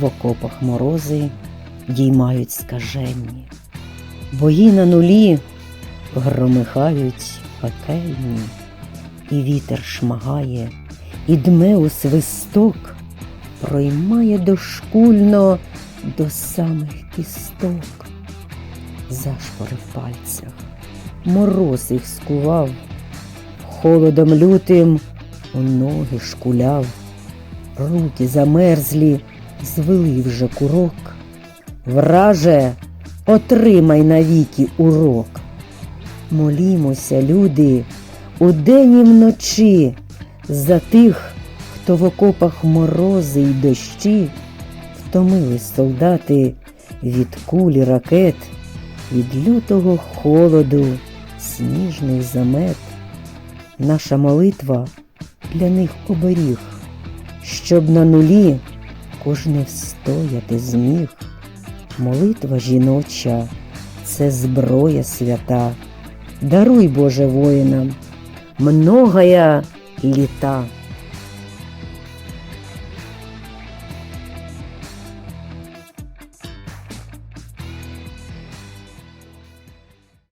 в окопах морози діймають скаженні, бої на нулі громихають пекельні, і вітер шмагає, і дме у свисток, проймає дошкульно до самих кісток. Зашпори в пальцях, мороз їх скував, холодом лютим у ноги шкуляв, руки замерзлі, звели вже курок. Враже, отримай навіки урок. Молімося, люди, удень і вночі за тих, хто в окопах морози й дощі, втомились солдати від кулі ракет, від лютого холоду, сніжний замет. Наша молитва для них оберіг, щоб на нулі кожне встояти зміг. Молитва жіноча це зброя свята. Даруй, Боже, воїнам, многая літа.